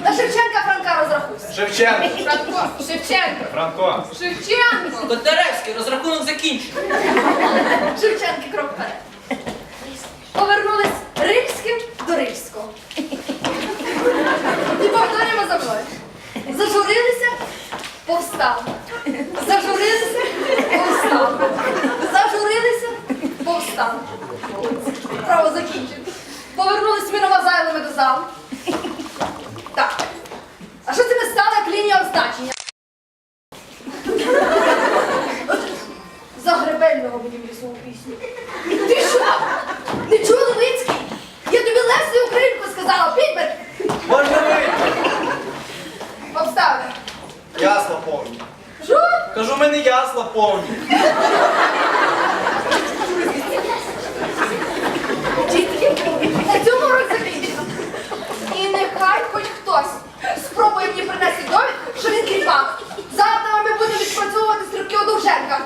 Шевченко. Франко, Шевченко, Франко. Шевченко, Котляревський, розрахунок закінчений. Шевченки крок вперед. Повернулись Рильським до Рильського. І повторюємо за мною. Зажурилися, повстали. Зажурилися, повстали. Зажурилися, повстали. Право закінчено. Повернулись ми новозайлими до залу. Так. А що це ми стали як лінія означення? За гребельного мені в лісову пісню. Ти що? Не чув Левицький? Я тобі Леслі Українку сказала, підбер! Можна вийти. Обставини. Ясла повні. Що? Кажу, в мене ясла повні. Дітки, на цьому урок закінчено. І нехай хоч хтось спробує мені принести довідку, що він кріпак. Завтра ми будемо відпрацьовувати стрибки у Довженка.